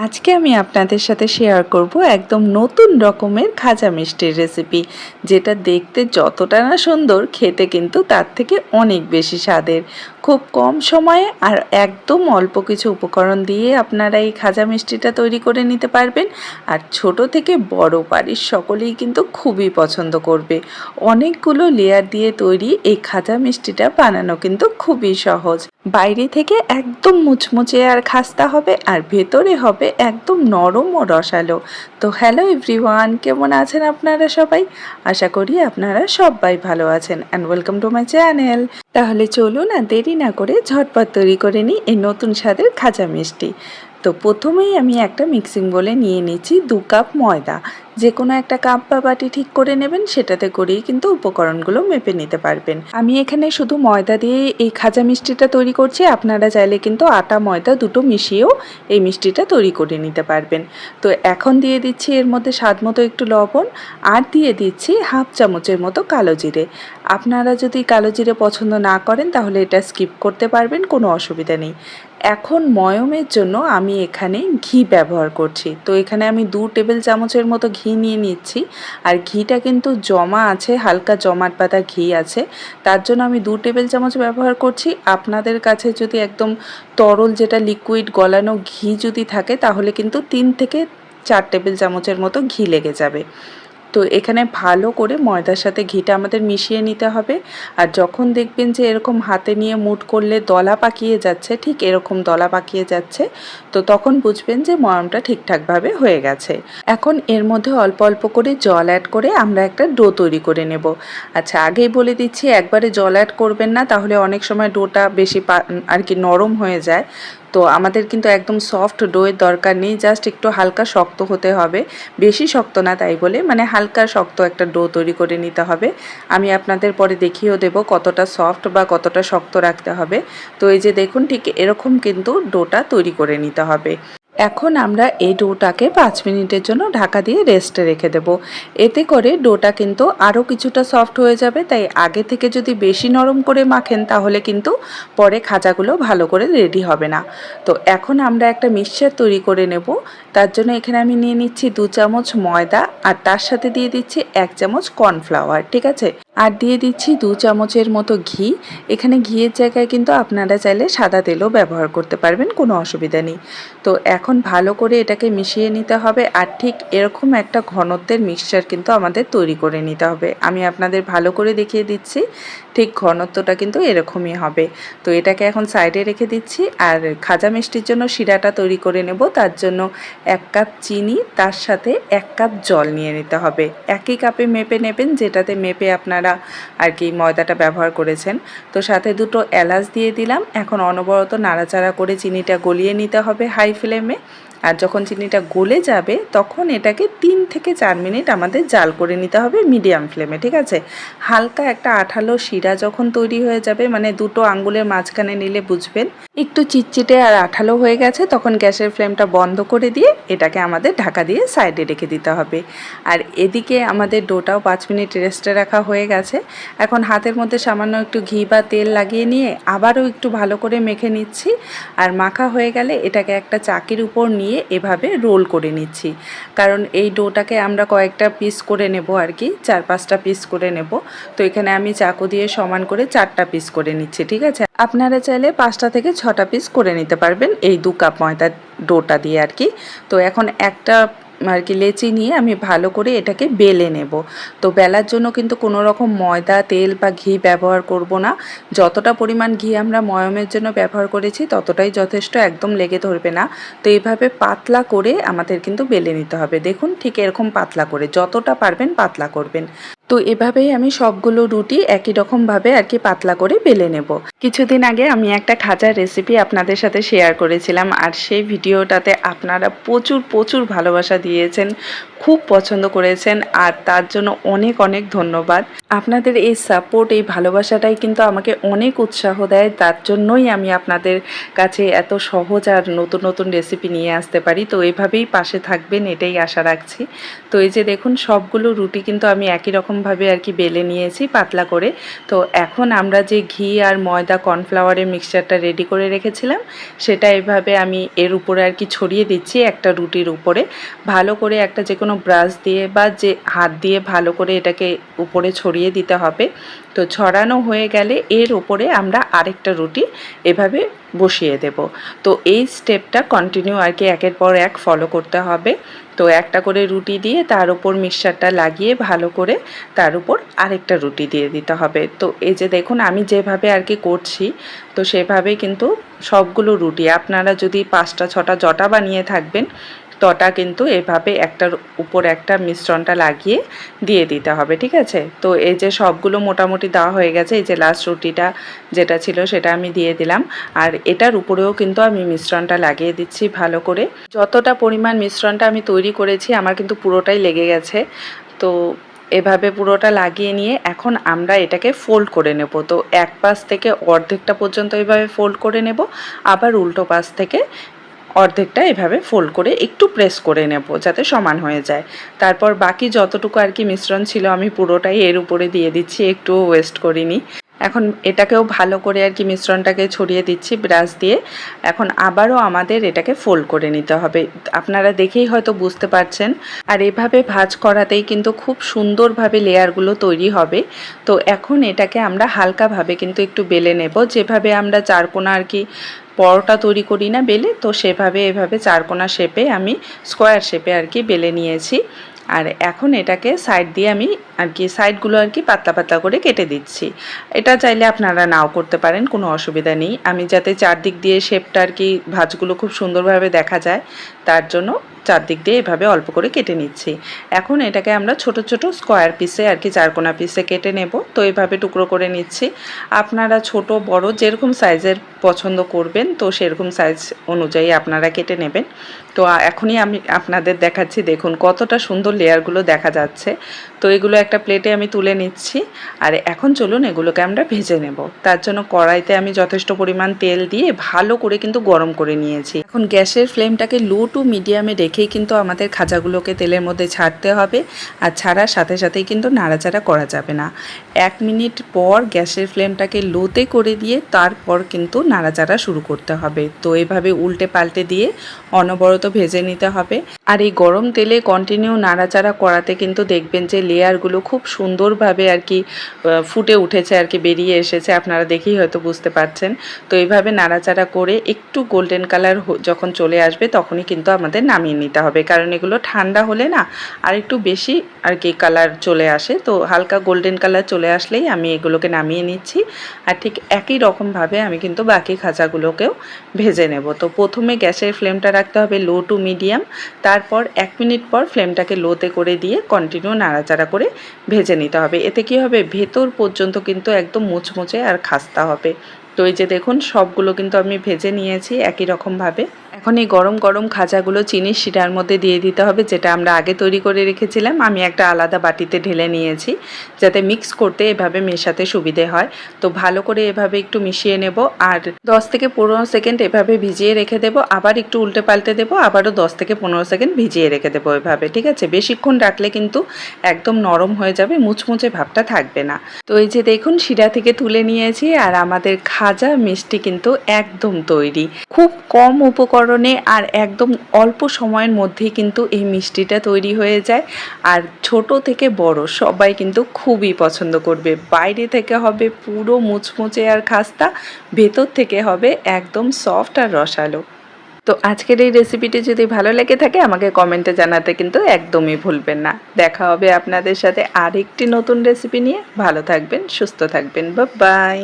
আজকে আমি আপনাদের সাথে শেয়ার করব একদম নতুন রকমের খাজা মিষ্টির রেসিপি যেটা দেখতে যতটা না সুন্দর, খেতে কিন্তু তার থেকে অনেক বেশি স্বাদের। খুব কম সময়ে আর একদম অল্প কিছু উপকরণ দিয়ে আপনারা এই খাজা মিষ্টিটা তৈরি করে নিতে পারবেন। আর ছোট থেকে বড় বাড়ির সকলেই কিন্তু খুবই পছন্দ করবে। অনেকগুলো লেয়ার দিয়ে তৈরি এই খাজা মিষ্টিটা বানানো কিন্তু খুবই সহজ। বাইরে থেকে একদম মুচমুচে আর খাস্তা হবে আর ভেতরে হবে একদম নরম ও রসালো। তো হ্যালো এভরিওয়ান কেমন আছেন আপনারা সবাই? আশা করি আপনারা সবাই ভালো আছেন and welcome to my channel তাহলে চলুন আর দেরি না করে ঝটপট তৈরি করে নিই এই নতুন স্বাদের খাজা মিষ্টি। তো প্রথমেই আমি একটা মিক্সিং বলে নিয়ে নিচ্ছি দু কাপ ময়দা। যে কোনো একটা কাপ বা বাটি ঠিক করে নেবেন, সেটাতে করেই কিন্তু উপকরণগুলো মেপে নিতে পারবেন। আমি এখানে শুধু ময়দা দিয়ে এই খাজা মিষ্টিটা তৈরি করছি। আপনারা চাইলে কিন্তু আটা, ময়দা দুটো মিশিয়েও এই মিষ্টিটা তৈরি করে নিতে পারবেন। তো এখন দিয়ে দিচ্ছি এর মধ্যে স্বাদ মতো একটু লবণ আর দিয়ে দিচ্ছি হাফ চামচের মতো কালো জিরে। আপনারা যদি কালো জিরে পছন্দ না করেন, তাহলে এটা স্কিপ করতে পারবেন, কোনো অসুবিধা নেই। এখন ময়মের জন্য আমি এখানে ঘি ব্যবহার করছি। তো এখানে আমি দু টেবিল চামচের মতো ঘি নিয়ে নিচ্ছি। আর ঘিটা কিন্তু জমা আছে, হালকা জমাট পাতা ঘি আছে। তার জন্য আমি দু টেবিল চামচ ব্যবহার করছি। আপনাদের কাছে যদি একদম তরল যেটা লিকুইড গলানো ঘি যদি থাকে, তাহলে কিন্তু তিন থেকে চার টেবিল চামচের মতো ঘি লেগে যাবে। তো এখানে ভালো করে ময়দার সাথে ঘিটা আমাদের মিশিয়ে নিতে হবে। আর যখন দেখবেন যে এরকম হাতে নিয়ে মুট করলে দলা পাকিয়ে যাচ্ছে, ঠিক এরকম দলা পাকিয়ে যাচ্ছে, তো তখন বুঝবেন যে ময়মটা ঠিকঠাকভাবে হয়ে গেছে। এখন এর মধ্যে অল্প অল্প করে জল অ্যাড করে আমরা একটা ডো তৈরি করে নেব। আচ্ছা আগেই বলে দিচ্ছি, একবারে জল অ্যাড করবেন না, তাহলে অনেক সময় ডোটা বেশি আর কি নরম হয়ে যায়। তো আমাদের কিন্তু একদম সফট ডোয়ের দরকার নেই জাস্ট একটু হালকা শক্ত হতে হবে। বেশি শক্ত না তাই বলে মানে হালকা শক্ত একটা ডো তৈরি করে নিতে হবে। আমি আপনাদের পরে দেখিয়েও দেব কতটা সফট বা কতটা শক্ত রাখতে হবে। তো এই যে দেখুন, ঠিক এরকম কিন্তু ডোটা তৈরি করে নিতে হবে। এখন আমরা এই ডোটাকে পাঁচ মিনিটের জন্য ঢাকা দিয়ে রেস্টে রেখে দেব। এতে করে ডোটা কিন্তু আরও কিছুটা সফট হয়ে যাবে, তাই আগে থেকে যদি বেশি নরম করে মাখেন তাহলে কিন্তু পরে খাজাগুলো ভালো করে রেডি হবে না। তো এখন আমরা একটা মিক্সচার তৈরি করে নেব। তার জন্য এখানে আমি নিয়ে নিচ্ছি দু চামচ ময়দা আর তার সাথে দিয়ে দিচ্ছি এক চামচ কর্নফ্লাওয়ার, ঠিক আছে? আর দিয়ে দিচ্ছি দু চামচের মতো ঘি। এখানে ঘিয়ের জায়গায় কিন্তু আপনারা চাইলে সাদা তেলও ব্যবহার করতে পারবেন, কোনো অসুবিধা নেই। তো এখন ভালো করে এটাকে মিশিয়ে নিতে হবে আর ঠিক এরকম একটা ঘনত্বের মিক্সচার কিন্তু আমাদের তৈরি করে নিতে হবে। আমি আপনাদের ভালো করে দেখিয়ে দিচ্ছি, ঠিক ঘনত্বটা কিন্তু এরকমই হবে। তো এটাকে এখন সাইডে রেখে দিচ্ছি আর খাজা মিষ্টির জন্য শিরাটা তৈরি করে নেব। তার জন্য এক কাপ চিনি, তার সাথে এক কাপ জল নিয়ে নিতে হবে। একই কাপে মেপে নেবেন, যেটাতে মেপে আপনারা আর কি ময়দাটা ব্যবহার করেছেন। তো সাথে দুটো এলাচ দিয়ে দিলাম। এখন অনবরত নাড়াচাড়া করে চিনিটা গলিয়ে নিতে হবে হাই ফ্লেমে। আর যখন চিনিটা গলে যাবে, তখন এটাকে তিন থেকে চার মিনিট আমাদের জাল করে নিতে হবে মিডিয়াম ফ্লেমে, ঠিক আছে? হালকা একটা আঠালো শিরা যখন তৈরি হয়ে যাবে মানে দুটো আঙ্গুলের মাঝখানে নিলে বুঝবেন, একটু চিটচিটে আর আঠালো হয়ে গেছে, তখন গ্যাসের ফ্লেমটা বন্ধ করে দিয়ে এটাকে আমাদের ঢাকা দিয়ে সাইডে রেখে দিতে হবে। আর এদিকে আমাদের ডোটাও পাঁচ মিনিট রেস্টে রাখা হয়ে গেছে। এখন হাতের মধ্যে সামান্য একটু ঘি বা তেল লাগিয়ে নিয়ে আবারও একটু ভালো করে মেখে নিচ্ছি। আর মাখা হয়ে গেলে এটাকে একটা চাকির উপর নিয়ে এভাবে রোল করে নিচ্ছি। কারণ এই ডোটাকে আমরা কয়েকটা পিস করে নেব আর কি, চার পাঁচটা পিস করে নেব। তো এখানে আমি চাকু দিয়ে সমান করে চারটা পিস করে নিচ্ছি, ঠিক আছে? আপনারা চাইলে পাঁচটা থেকে ছটা পিস করে নিতে পারবেন এই দু কাপ ময়দার ডোটা দিয়ে আর কি। তো এখন একটা আর কি লেচি নিয়ে আমি ভালো করে এটাকে বেলে নেব। তো বেলার জন্য কিন্তু কোনো রকম ময়দা, তেল বা ঘি ব্যবহার করব না। যতটা পরিমাণ ঘি আমরা ময়মের জন্য ব্যবহার করেছি, ততটাই যথেষ্ট একদম লেগে ধরবে না। তো এইভাবে পাতলা করে আমাদের কিন্তু বেলে নিতে হবে। দেখুন ঠিক এরকম পাতলা করে, যতটা পারবেন পাতলা করবেন। তো এভাবেই আমি সবগুলো রুটি একই রকমভাবে আর কি পাতলা করে বেলে নেব। কিছুদিন আগে আমি একটা খাজার রেসিপি আপনাদের সাথে শেয়ার করেছিলাম আর সেই ভিডিওটাতে আপনারা প্রচুর প্রচুর ভালোবাসা দিয়েছেন, খুব পছন্দ করেছেন আর তার জন্য অনেক অনেক ধন্যবাদ। আপনাদের এই সাপোর্ট এই ভালোবাসাটাই কিন্তু আমাকে অনেক উৎসাহ দেয়। তার জন্যই আমি আপনাদের কাছে এত সহজ আর নতুন নতুন রেসিপি নিয়ে আসতে পারি। তো এইভাবেই পাশে থাকবেন, এটাই আশা রাখছি। তো এই যে দেখুন, সবগুলো রুটি কিন্তু আমি একই রকমভাবে আর কি বেলে নিয়েছি পাতলা করে। তো এখন আমরা যে ঘি আর ময়দা কর্নফ্লাওয়ারের মিক্সচারটা রেডি করে রেখেছিলাম, সেটা এভাবে আমি এর উপরে আর কি ছড়িয়ে দিচ্ছি একটা রুটির উপরে। ভালো করে একটা যে কোনো ব্রাশ দিয়ে বা যে হাত দিয়ে ভালো করে এটাকে উপরে ছড়িয়ে ছড়িয়ে দিতে হবে। তো ছড়ানো হয়ে গেলে এর ওপরে আমরা আরেকটা রুটি এভাবে বসিয়ে দেব। তো এই স্টেপটা কন্টিনিউ আর কি একের পর এক ফলো করতে হবে। তো একটা করে রুটি দিয়ে তার উপর মিক্সচারটা লাগিয়ে ভালো করে তার উপর আরেকটা রুটি দিয়ে দিতে হবে। তো এই যে দেখুন, আমি যেভাবে আর কি করছি, তো সেভাবে কিন্তু সবগুলো রুটি, আপনারা যদি পাঁচটা, ছটা জটা বানিয়ে থাকবেন তটা কিন্তু এভাবে একটার উপর একটা মিশ্রণটা লাগিয়ে দিয়ে দিতে হবে, ঠিক আছে? তো এই যে সবগুলো মোটামুটি দেওয়া হয়ে গেছে, এই যে লাস্ট রুটিটা যেটা ছিল সেটা আমি দিয়ে দিলাম। আর এটার উপরেও কিন্তু আমি মিশ্রণটা লাগিয়ে দিচ্ছি ভালো করে। যতটা পরিমাণ মিশ্রণটা আমি তৈরি করেছি, আমার কিন্তু পুরোটাই লেগে গেছে। তো এভাবে পুরোটা লাগিয়ে নিয়ে এখন আমরা এটাকে ফোল্ড করে নেব। তো এক পাশ থেকে অর্ধেকটা পর্যন্ত এভাবে ফোল্ড করে নেব, আবার উল্টো পাশ থেকে অর্ধেকটা এভাবে ফোল্ড করে একটু প্রেস করে নেব যাতে সমান হয়ে যায়। তারপর বাকি যতটুকু আর কি মিশ্রণ ছিল আমি পুরোটাই এর উপরে দিয়ে দিচ্ছি, একটু ওয়েস্ট করিনি। এখন এটাকেও ভালো করে আর কি মিশ্রণটাকে ছড়িয়ে দিচ্ছি ব্রাশ দিয়ে। এখন আবারও আমাদের এটাকে ফোল্ড করে নিতে হবে। আপনারা দেখেই হয়তো বুঝতে পারছেন। আর এভাবে ভাজ করাতেই কিন্তু খুব সুন্দরভাবে লেয়ারগুলো তৈরি হবে। তো এখন এটাকে আমরা হালকাভাবে কিন্তু একটু বেলে নেব। যেভাবে আমরা চারকোনা আর কি পরোটা তৈরি করি না বেলে, তো সেভাবে, এভাবে চারকোনা শেপে আমি স্কোয়ার শেপে আর কি বেলে নিয়েছি। আর এখন এটাকে সাইড দিয়ে আমি আর কি, সাইডগুলো আর কি পাতলা পাতলা করে কেটে দিচ্ছি। এটা চাইলে আপনারা নাও করতে পারেন, কোনো অসুবিধা নেই। আমি যাতে চারদিক দিয়ে শেপটা আর কি ভাজগুলো খুব সুন্দরভাবে দেখা যায়, তার জন্য চারদিক দিয়ে এভাবে অল্প করে কেটে নিচ্ছি। এখন এটাকে আমরা ছোট ছোট স্কোয়ার পিসে আর কি চারকোনা পিসে কেটে নেব। তো এভাবে টুকরো করে নিচ্ছি। আপনারা ছোট, বড় যেরকম সাইজের পছন্দ করবেন, তো সেরকম সাইজ অনুযায়ী আপনারা কেটে নেবেন। তো এখনই আমি আপনাদের দেখাচ্ছি, দেখুন কতটা সুন্দর লেয়ারগুলো দেখা যাচ্ছে। তো এগুলো একটা প্লেটে আমি তুলে নিচ্ছি। আর এখন চলুন এগুলোকে আমরা ভেজে নেব। তার জন্য কড়াইতে আমি যথেষ্ট পরিমাণ তেল দিয়ে ভালো করে কিন্তু গরম করে নিয়েছি। এখন গ্যাসের ফ্লেমটাকে লো টু মিডিয়ামে রেখেই কিন্তু আমাদের খাজাগুলোকে তেলের মধ্যে ছাড়তে হবে। আর ছাড়ার সাথে সাথেই কিন্তু নাড়াচাড়া করা যাবে না। এক মিনিট পর গ্যাসের ফ্লেমটাকে লোতে করে দিয়ে তারপর কিন্তু নাড়াচাড়া শুরু করতে হবে। তো এভাবে উল্টে পাল্টে দিয়ে অনবরত ভেজে নিতে হবে। আর এই গরম তেলে কন্টিনিউ নাড়াচাড়া করাতে কিন্তু দেখবেন যে লেয়ারগুলো খুব সুন্দরভাবে আর কি ফুটে উঠেছে আর কি, বেরিয়ে এসেছে। আপনারা দেখেই হয়তো বুঝতে পারছেন। তো এইভাবে নাড়াচাড়া করে একটু গোল্ডেন কালার যখন চলে আসবে তখনই কিন্তু আমাদের নামিয়ে নিতে হবে। কারণ এগুলো ঠান্ডা হলে না আর একটু বেশি আর কি কালার চলে আসে। তো হালকা গোল্ডেন কালার চলে আসলেই আমি এগুলোকে নামিয়ে নিচ্ছি। আর ঠিক একই রকমভাবে আমি কিন্তু বাকি খাঁচাগুলোকেও ভেজে নেব। তো প্রথমে গ্যাসের ফ্লেমটা রাখতে হবে লো টু মিডিয়াম তারপর এক মিনিট পর ফ্লেমটাকে লোতে করে দিয়ে কন্টিনিউ নাড়াচাড়া করে ভেজে নিতে হবে। এতে কি হবে? ভেতর পর্যন্ত কিন্তু একদম মুচমুচে আর খাস্তা হবে। তো এই যে দেখুন, সবগুলো কিন্তু আমি ভেজে নিয়েছি একই রকমভাবে। এখন এই গরম গরম খাজাগুলো চিনির শিরার মধ্যে দিয়ে দিতে হবে, যেটা আমরা আগে তৈরি করে রেখেছিলাম। আমি একটা আলাদা বাটিতে ঢেলে নিয়েছি, যাতে মিক্স করতে এভাবে মেশাতে সুবিধে হয়। তো ভালো করে এভাবে একটু মিশিয়ে নেব, আর দশ থেকে পনেরো সেকেন্ড এভাবে ভিজিয়ে রেখে দেব। আবার একটু উল্টে পাল্টে দেবো, আবারও দশ থেকে পনেরো সেকেন্ড ভিজিয়ে রেখে দেবো এভাবে, ঠিক আছে? বেশিক্ষণ রাখলে কিন্তু একদম নরম হয়ে যাবে, মুচমুচে ভাবটা থাকবে না। তো এই যে দেখুন, শিরা থেকে তুলে নিয়েছি, আর আমাদের খাজা মিষ্টি কিন্তু একদম তৈরি। খুব কম উপকরণ কারণে আর একদম অল্প সময়ের মধ্যেই কিন্তু এই মিষ্টিটা তৈরি হয়ে যায়। আর ছোট থেকে বড় সবাই কিন্তু খুবই পছন্দ করবে। বাইরে থেকে হবে পুরো মুচমুচে আর খাস্তা, ভেতর থেকে হবে একদম সফট আর রসালো। তো আজকের এই রেসিপিটি যদি ভালো লেগে থাকে, আমাকে কমেন্টে জানাতে কিন্তু একদমই ভুলবেন না। দেখা হবে আপনাদের সাথে আরেকটি নতুন রেসিপি নিয়ে। ভালো থাকবেন, সুস্থ থাকবেন। বা বাই